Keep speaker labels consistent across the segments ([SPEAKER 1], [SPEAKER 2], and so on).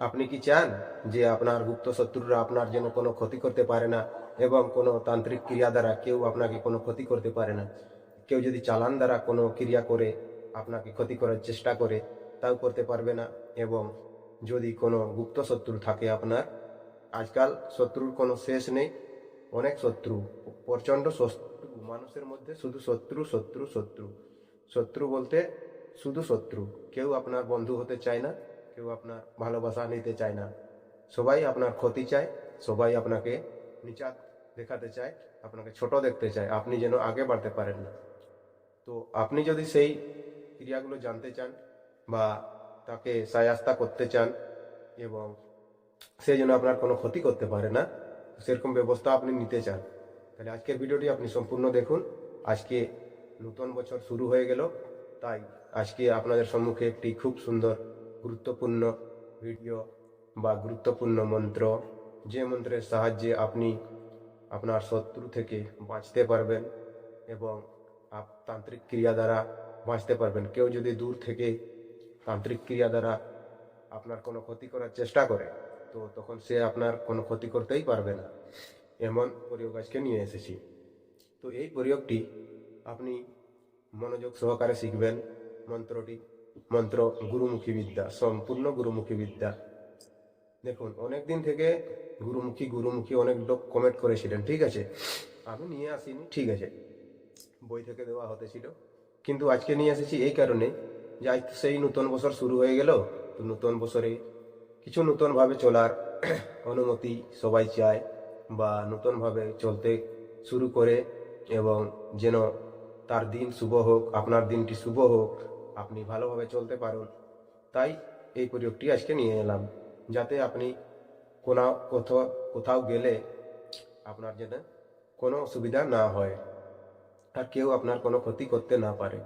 [SPEAKER 1] আপনি কি চান যে আপনার গুপ্ত শত্রুরা আপনার যেন কোনো ক্ষতি করতে পারে না এবং কোনো তান্ত্রিক ক্রিয়া দ্বারা কেউ আপনাকে কোনো ক্ষতি করতে পারে না? কেউ যদি চালান দ্বারা কোনো ক্রিয়া করে, আপনাকে ক্ষতি করার চেষ্টা করে, তাও করতে পারবে না। এবং যদি কোনো গুপ্ত শত্রু থাকে আপনার, আজকাল শত্রুর কোনো শেষ নেই। অনেক শত্রু, প্রচণ্ড শত্রু, মানুষের মধ্যে শুধু শত্রু শত্রু শত্রু। শত্রু বলতে শুধু শত্রু, কেউ আপনার বন্ধু হতে চায় না। কেউ আপনার ভালোবাসা নিতে চায় না। সবাই আপনার ক্ষতি চায়, সবাই আপনাকে নিচা দেখাতে চায়, আপনাকে ছোট দেখতে চায়, আপনি যেন আগে বাড়তে পারেন না। তো আপনি যদি সেই ক্রিয়াগুলো জানতে চান বা তাকে সায়াস্তা করতে চান এবং সে যেন আপনার কোনো ক্ষতি করতে পারে না সেরকম ব্যবস্থা আপনি নিতে চান। তাহলে আজকের ভিডিওটি আপনি সম্পূর্ণ দেখুন। আজকে নতুন বছর শুরু হয়ে গেল, তাই আজকে আপনাদের সম্মুখে একটি খুব সুন্দর গুরুত্বপূর্ণ ভিডিও বা গুরুত্বপূর্ণ মন্ত্র, যে মন্ত্রের সাহায্যে আপনি আপনার শত্রু থেকে বাঁচতে পারবেন এবং আপ, তান্ত্রিক ক্রিয়া দ্বারা বাঁচতে পারবেন। কেউ যদি দূর থেকে তান্ত্রিক ক্রিয়া দ্বারা আপনার কোনো ক্ষতি করার চেষ্টা করে, তো তখন সে আপনার কোনো ক্ষতি করতেই পারবে না। এমন প্রয়োগ আজকে নিয়ে এসেছি। তো এই প্রয়োগটি আপনি মনোযোগ সহকারে শিখবেন, মন্ত্রটি মন্ত্র গুরুমুখী বিদ্যা, সম্পূর্ণ গুরুমুখী বিদ্যা। দেখুন অনেক দিন থেকে গুরুমুখী গুরুমুখী অনেক লোক কমেন্ট করেছিলেন, ঠিক আছে? আমি নিয়ে আসিনি, ঠিক আছে। বই থেকে দেওয়া হতেছিল কিন্তু আজকে নিয়ে এসেছি এই কারণে যে আজ সেই নতুন বছর শুরু হয়ে গেল। তো নতুন বছরে কিছু নতুনভাবে চলার অনুমতি সবাই চায় বা নতুনভাবে চলতে শুরু করে এবং যেন তার দিন শুভ হোক, আপনার দিনটি শুভ হোক আপনি ভালোভাবে চলতে পারুন। তাই এই প্রয়োগটি আজকে নিয়ে এলাম, যাতে আপনি কোনো, কোথাও কোথাও গেলে আপনার যেন কোনো অসুবিধা না হয় আর কেউ আপনার কোনো ক্ষতি করতে না পারে।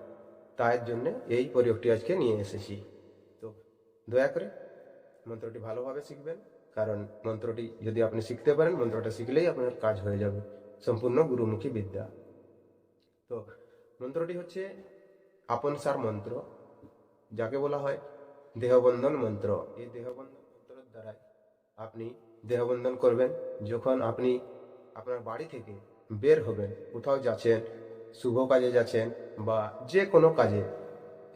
[SPEAKER 1] তাই জন্য এই প্রয়োগটি আজকে নিয়ে এসেছি। তো দয়া করে মন্ত্রটি ভালোভাবে শিখবেন, কারণ মন্ত্রটি যদি আপনি শিখতে পারেন, মন্ত্রটা শিখলেই আপনার কাজ হয়ে যাবে। সম্পূর্ণ গুরুমুখী বিদ্যা। তো মন্ত্রটি হচ্ছে আপন সার মন্ত্র, যাকে বলা হয় দেহবন্ধন মন্ত্র। এই দেহবন্ধন মন্ত্রের দ্বারাই আপনি দেহবন্ধন করবেন। যখন আপনি আপনার বাড়ি থেকে বের হবেন, কোথাও যাচ্ছেন, শুভ কাজে যাচ্ছেন বা যে কোনো কাজে,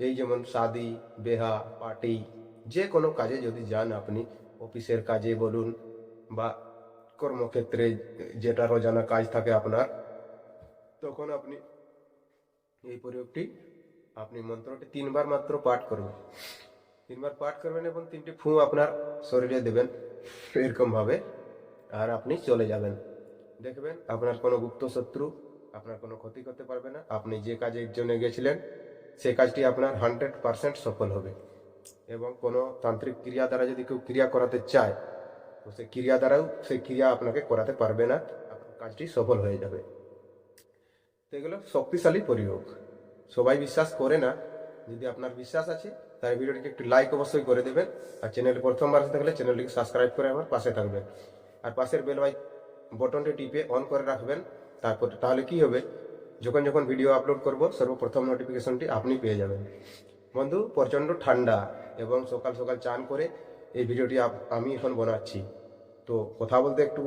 [SPEAKER 1] এই যেমন শাদি, বেহা, পার্টি, যে কোনো কাজে যদি যান আপনি, অফিসের কাজে বলুন বা কর্মক্ষেত্রে যেটা রোজানা কাজ থাকে আপনার, তখন আপনি এই প্রয়োগটি আপনি মন্ত্রটি তিনবার মাত্র পাঠ করবেন। তিনবার পাঠ করবেন এবং তিনটি ফু আপনার শরীরে দেবেন, এরকম ভাবে, আর আপনি চলে যাবেন। দেখবেন আপনার কোনো গুপ্ত শত্রু, আপনার কোনো ক্ষতি করতে পারবে না। আপনি যে কাজের জন্য গেছিলেন সেই কাজটি আপনার হান্ড্রেড পারসেন্ট সফল হবে। এবং কোনো তান্ত্রিক ক্রিয়া দ্বারা যদি কেউ ক্রিয়া করাতে চায়, তো সেই ক্রিয়া দ্বারাও সেই ক্রিয়া আপনাকে করাতে পারবে না। আপনার কাজটি সফল হয়ে যাবে। তো এগুলো শক্তিশালী প্রয়োগ। সবাই বিশ্বাস করে না। যদি আপনার বিশ্বাস আছে, তাহলে ভিডিওটিকে একটু লাইক অবশ্যই করে দেবেন। আর চ্যানেলে প্রথমবার আসতে থাকলে চ্যানেলটিকে সাবস্ক্রাইব করে আমার পাশে থাকবেন। আর পাশের বেল বাই বটনটি টিপে অন করে রাখবেন। তারপর তাহলে কি হবে? যখন যখন ভিডিও আপলোড করব, সর্বপ্রথম নোটিফিকেশনটি আপনি পেয়ে যাবেন। বন্ধু, প্রচণ্ড ঠান্ডা এবং সকাল সকাল চান করে এই ভিডিওটি আমি এখন বানাচ্ছি। তো কথা বলতে একটু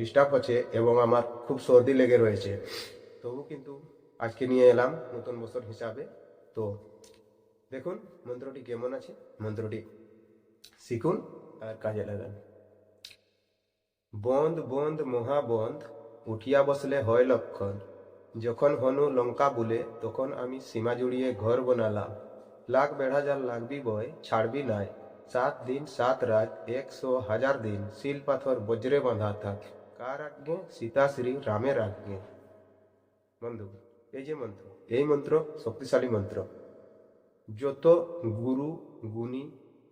[SPEAKER 1] ডিস্টার্ব হচ্ছে এবং আমার খুব সর্দি লেগে রয়েছে। তবু কিন্তু আজকে নিয়ে এলাম নতুন বছর হিসাবে। তো দেখুন, মন্ত্রটি কেমন আছে? মন্ত্রটি শিখুন আর কাজে লাগান। বন্ধ বন্ধ মহাবন্ধ উঠিয়া বসলে হয় লক্ষণ। যখন হনু লঙ্কা বুলে, তখন আমি সীমা জুড়িয়ে ঘর বনালাম। লাখ বেড়া জাল লাগবি বয়, ছাড়বি নাই। সাত দিন, সাত রাত, একশো হাজার দিন, শিল পাথর বজ্রে বাঁধা থাক। কার আজ্ঞে? সীতাশ্রী রামের আজ্ঞে। বন্ধু এই যে মন্ত্র, এই মন্ত্র শক্তিশালী মন্ত্র। যত গুরু, গুণী,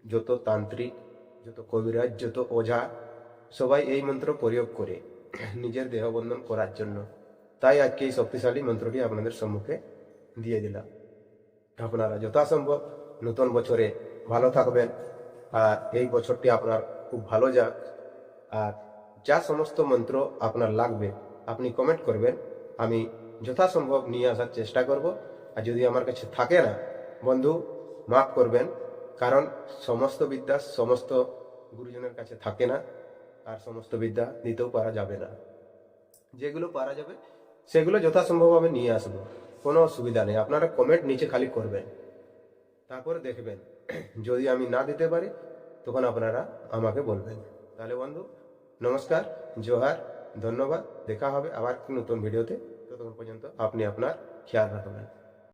[SPEAKER 1] যত তান্ত্রিক, যত কবিরাজ, যত ওঝা, সবাই এই মন্ত্র প্রয়োগ করে নিজের দেহবন্ধন করার জন্য। তাই আজকে এই শক্তিশালী মন্ত্রটি আপনাদের সম্মুখে দিয়ে দিলাম। আপনারা যথাসম্ভব নতুন বছরে ভালো থাকবেন। আর এই বছরটি আপনার খুব ভালো যাক। আর যা সমস্ত মন্ত্র আপনার লাগবে, আপনি কমেন্ট করবেন। আমি যথাসম্ভব নিয়ে আসার চেষ্টা করব। আর যদি আমার কাছে থাকে না, বন্ধু, মাফ করবেন, কারণ সমস্ত বিদ্যা সমস্ত গুরুজনের কাছে থাকে না, আর সমস্ত বিদ্যা দিতেও পারা যাবে না। যেগুলো পারা যাবে, সেগুলো যথাসম্ভব আমি নিয়ে আসব, কোনো অসুবিধা নেই। আপনারা কমেন্ট নিচে খালি করবেন, তারপরে দেখবেন। যদি আমি না দিতে পারি, তখন আপনারা আমাকে বলবেন। তাহলে বন্ধু, নমস্কার, জোহার, ধন্যবাদ, দেখা হবে আবার নতুন ভিডিওতে। ততক্ষণ পর্যন্ত আপনি আপনার খেয়াল রাখবেন